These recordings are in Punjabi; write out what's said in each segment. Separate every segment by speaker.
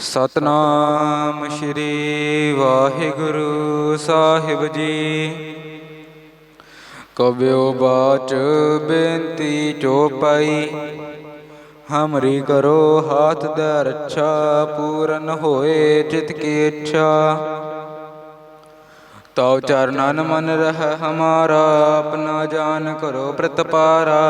Speaker 1: ਸਤਨਾਮ ਸ਼੍ਰੀ ਵਾਹਿਗੁਰੂ ਸਾਹਿਬ ਜੀ। ਕਬਿਓ ਬਾਚ ਬੇਨਤੀ ਚੋਪਾਈ ਹਮਰੀ ਕਰੋ ਹਾਥ ਦੇ ਰੱਛਾ, ਪੂਰਨ ਹੋਏ ਚਿਤ ਕੀ ਇੱਛਾ। ਤਉ ਚਰਨਨ ਮਨ ਰਹਿ ਹਮਾਰਾ, ਆਪਣਾ ਜਾਨ ਕਰੋ ਪ੍ਰਤਪਾਰਾ।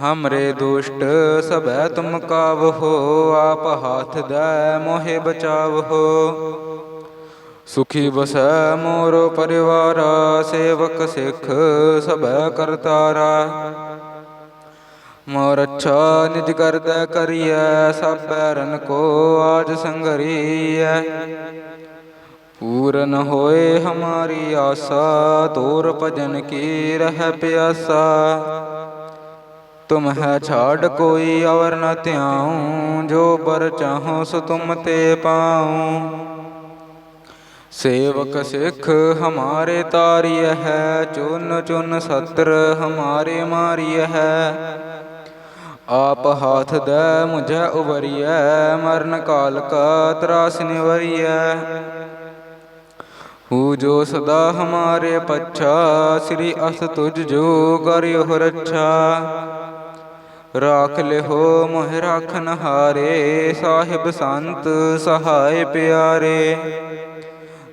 Speaker 1: ਹਮਰੇ ਦੁਸ਼ਟ ਸਭੈ ਤੁਮ ਕਾਵਹੋ ਆਪ ਹਾਥ ਦੇ ਮੋਹਿ ਬਚਾਵਹੋ ਸੁਖੀ ਬਸੈ ਮੋਰੋ ਪਰਿਵਾਰ ਸੇਵਕ ਸਿੱਖ ਸਭੈ ਕਰਤਾਰਾ ਮੋਰ ਅੱਛਾ ਨਿਜ ਕਰਦਾ ਕਰੀਐ ਸਭ ਰਨ ਕੋ ਆਜ ਸੰਗਰੀਐ ਪੂਰਨ ਹੋਏ ਹਮਾਰੀ ਆਸਾ ਤੋਰ ਭਜਨ ਕੀ ਰਹਿ ਪਿਆਸਾ ਤੁਮ ਹੈ ਛਾੜ ਕੋਈ ਅਵਰ ਨ ਧਿਆਉ, ਜੋ ਬਰ ਚਾਹੋ ਸੋ ਤੁਮ ਤੇ ਪਾਉ। ਸੇਵਕ ਸਿੱਖ ਹਮਾਰੇ ਤਾਰੀਐ ਹੈ, ਚੁਨ ਚੁਨ ਸਤਰ ਹਮਾਰੇ ਮਾਰੀਐ ਹੈ। ਆਪ ਹਾਥ ਦੇ ਮੁਝੈ ਉਬਰੀਐ ਮਰਨ ਕਾਲ ਕਾ ਤਰਾਸ ਨਿਵਰੀਐ। ਹੂ ਜੋ ਸਦਾ ਹਮਾਰੇ ਪੱਛਾ, ਸ੍ਰੀ ਅਸ ਤੁਜ ਜੋ ਕਰਿਓ ਰੱਛਾ। ਰਾਖ ਲਿਹੋ, ਮੋਹਿ ਰਾਖਨ ਹਾਰੇ, ਸਾਹਿਬ ਸੰਤ ਸਹਾਇ ਪਿਆਰੇ।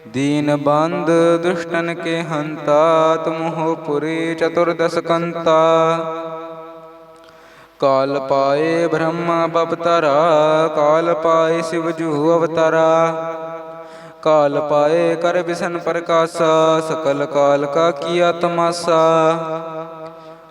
Speaker 1: ਦੀਨ ਬੰਦ ਦੁਸ਼ਟਨ ਕੇ ਹੰਤਾ ਤੁਮਹੁ ਪੁਰੀ ਚਤੁਰਦਸ ਕੰਤਾ। ਕਾਲ ਪਾਏ ਬ੍ਰਹਮਾ ਬਪਤਰਾ ਕਾਲ ਪਾਏ ਸਿਵ ਜੂ ਅਵਤਾਰਾ। ਕਾਲ ਪਾਏ ਕਰ ਬਿਸਨ ਪ੍ਰਕਾਸ਼ਾ, ਸਕਲ ਕਾਲ ਕਾ ਕੀਆ ਤਮਾਸਾ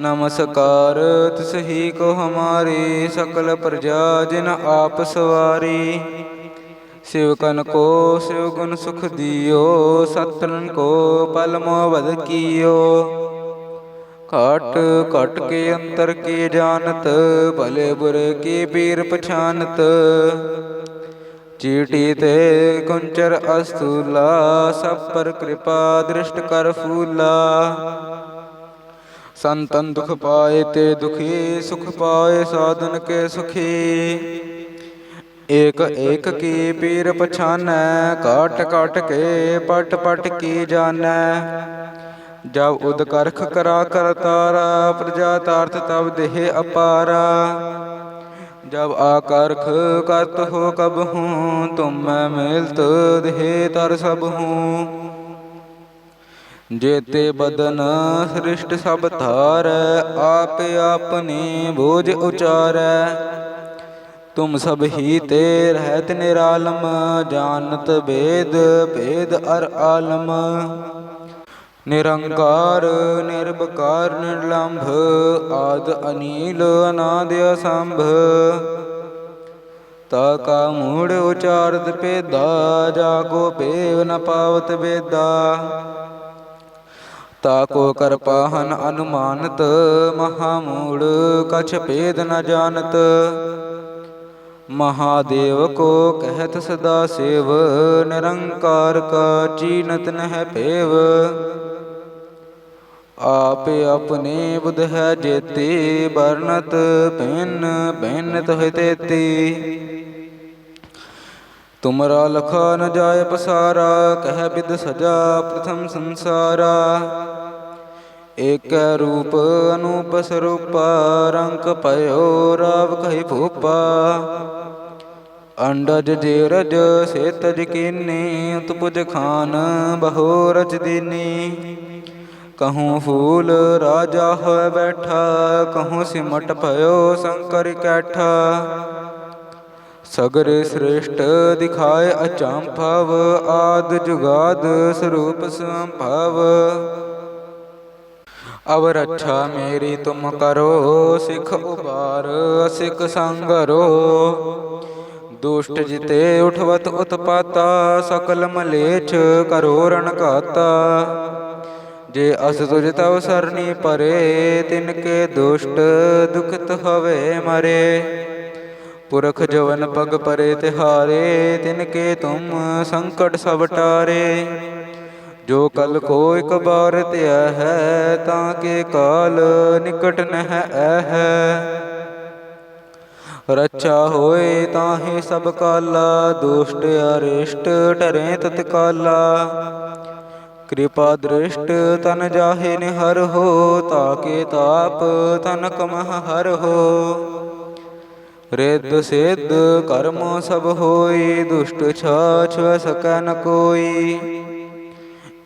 Speaker 1: ਨਮਸਕਾਰ। ਤਿਸ ਹੀ ਕੋ ਹਮਾਰੀ ਸਕਲ ਪ੍ਰਜਾ, ਜਿਨ ਆਪ ਸਵਾਰੀ। ਸਿਵਕਨ ਕੋ ਸਿਵ ਗੁਣ ਸੁਖ ਦਿਓ ਸਤਨ ਕੋ ਪਲ ਮੋਹ ਵਦ ਕੀਓ। ਘਟ ਘਟ ਕੇ ਅੰਤਰ ਕੀ ਜਾਣਤ, ਭਲੇ ਬੁਰੇ ਕੀ ਪੀਰ ਪਛਾਨਤ। ਚੀਟੀ ਤੇ ਕੁੰਚਰ ਅਸਤੂਲਾ, ਸਭ ਪਰ ਕਿਰਪਾ ਦ੍ਰਿਸ਼ਟ ਕਰ ਫੂਲਾ। ਸੰਤਨ ਦੁਖ ਪਾਏ ਤੇ ਦੁਖੀ ਸੁਖ ਪਾਏ ਸਾਧਨ ਕੇ ਸੁਖੀ। ਏਕ ਏਕ ਕੀ ਪੀਰ ਪਛਾਨੈ, ਕਾਟ ਕਾਟ ਕੇ ਪਟ ਪਟ ਕੀ ਜਾਣੈ। ਜਬ ਉਦ ਕਰਖ ਕਰਾ ਕਰਤਾਰਾ ਪ੍ਰਜਾ ਤਾਰਥ ਤਬ ਦੇਹ ਅਪਾਰਾ। ਜਬ ਆਕਰਖ ਕਰਤ ਹੋ ਕਬ ਹੂੰ, ਤੁਮ ਮੈਂ ਮਿਲਤ ਦੇਹ ਤਰ ਸਭ ਹੂੰ। ਜੇਤੇ ਬਦਨ ਸ੍ਰਿਸ਼ਟ ਸਭ ਧਾਰੈ, ਆਪ ਆਪਨੀ ਬੋਝ ਉਚਾਰੈ। ਤੁਮ ਸਭ ਹੀ ਤੇ ਰਹਿਤ ਨਿਰਾਲਮ, ਜਾਣਤ ਬੇਦ, ਭੇਦ ਅਰ ਆਲਮ। ਨਿਰੰਕਾਰ ਨਿਰਭਕਾਰ ਨਿਰਲੰਭ, ਆਦ ਅਨੀਲ, ਅਨਾਦ ਅਸੰਭ। ਤਾ ਕਾ ਮੂੜ ਉਚਾਰਤ ਪੇਦਾ ਜਾ ਕੋ ਪੇਵ ਨ ਪਾਵਤ ਬੇਦਾ ਤਾ ਕੋ ਕਰਪਾਹਨ ਅਨੁਮਾਨਤ ਮਹਾ ਮੂੜ ਕਛ ਭੇਦ ਨ ਜਾਣਤ। ਮਹਾਦੇਵ ਕੋ ਕਹਿਤ ਸਦਾ ਸੇਵ, ਨਿਰੰਕਾਰ ਕਾ ਚੀਨਤ ਨਹਿ ਭੇਵ। ਆਪ ਆਪਣੇ ਬੁਧ ਹੈ ਜੇਤੀ ਬਰਨਤ ਭਿੰਨ, ਭਿੰਨਤ ਹੋਇ ਤੇਤੀ। ਤੁਮਰਾ ਲਖਾ ਨ ਜਾਏ ਪਸਾਰਾ, ਕਹਿ ਬਿਦ ਸਜਾ ਪ੍ਰਥਮ ਸੰਸਾਰਾ। ਏਕ ਰੂਪ ਅਨੂਪ ਸਰੂਪਾ ਰੰਗ ਭਇਓ ਰਾਵ ਕਹਿ ਭੂਪਾ। ਅੰਡਜ ਜੇਰਜ ਸੇਤਜ ਕੀਨੀ, ਉਤਪੁਜ ਖਾਨ ਬਹੋ ਰਚ ਦੀਨੀ। ਕਹੂੰ ਫੂਲ ਰਾਜਾ ਹੋਇ ਬੈਠਾ, ਕਹੂੰ ਸਿਮਟ ਭਇਓ ਸ਼ੰਕਰ ਕੈਠਾ। ਸਗਰ ਸ੍ਰੇਸ਼ਟ ਦਿਖਾਏ ਅਚੰਭਵ, ਆਦ ਜੁਗਾਦ ਸਰੂਪ ਸੰਭਵ। ਅਵ ਰੱਛਾ ਮੇਰੀ ਤੁਮ ਕਰੋ, ਸਿਖ ਉਬਾਰ, ਸਿਖ ਸੰਗਰੋ। ਦੁਸ਼ਟ ਜਿਤੇ ਉਠਵਤ ਉਤਪਾਤਾ, ਸਕਲ ਮਲੇਛ ਕਰੋ ਰਣ ਘਾਤਾ। ਜੇ ਅਸ ਤੁਜ ਤਵ ਸਰਣੀ ਪਰੇ, ਤਿਨ ਕੇ ਦੁਸ਼ਟ ਦੁਖਤ ਹਵੇ ਮਰੇ। ਪੁਰਖ ਜਵਨ ਪਗ ਪਰੇ ਤਿਹਾਰੇ, ਤਿਨ ਕੇ ਤੁਮ ਸੰਕਟ ਸਭ ਟਾਰੇ। ਜੋ ਕਲ ਕੋ ਇਕ ਬਾਰ ਧਿਆ ਹੈ ਤਾਂ ਕੇ ਕਾਲ ਨਿਕਟ ਨਹਿ ਐਹ ਰੱਛਾ ਹੋਏ ਤਾਹੇ ਸਭ ਕਾਲਾ ਦੁਸ਼ਟ ਅਰਿਸ਼ਟ ਟਰੇ ਤਤਕਾਲਾ ਕਿਰਪਾ ਦ੍ਰਿਸ਼ਟ ਤਨ ਜਾਹੇ ਨਿਹਰ ਹੋ ਤਾਕੇ ਤਾਪ ਤਨ ਕਮਹ ਹਰ ਹੋ। ਰਿੱਧ ਸਿੱਧ ਕਰਮ ਸਭ ਹੋਈ ਦੁਸ਼ਟ ਛਾਛ ਸਕੈ ਨ ਕੋਈ।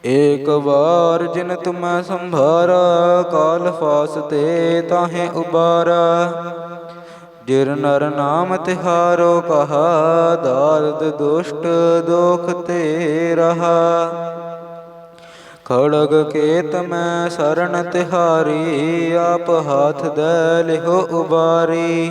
Speaker 1: ਏਕ ਵਾਰ ਜਿਨ ਤੁਮੈ ਸੰਭਾਰਾ, ਕਾਲ ਫਾਸ ਤੇ ਤਾਹੇ ਉਬਾਰਾ। ਜਿਰ ਨਰ ਨਾਮ ਤਿਹਾਰੋ ਕਹਾ, ਦਾਰਦ ਦੁਸ਼ਟ ਦੋਖ ਤੇ ਰਹਾ। ਖੜਗ ਕੇਤ ਮੈਂ ਸਰਣ ਤਿਹਾਰੀ, ਆਪ ਹੱਥ ਦੇ ਲਿਹੋ ਉਬਾਰੀ।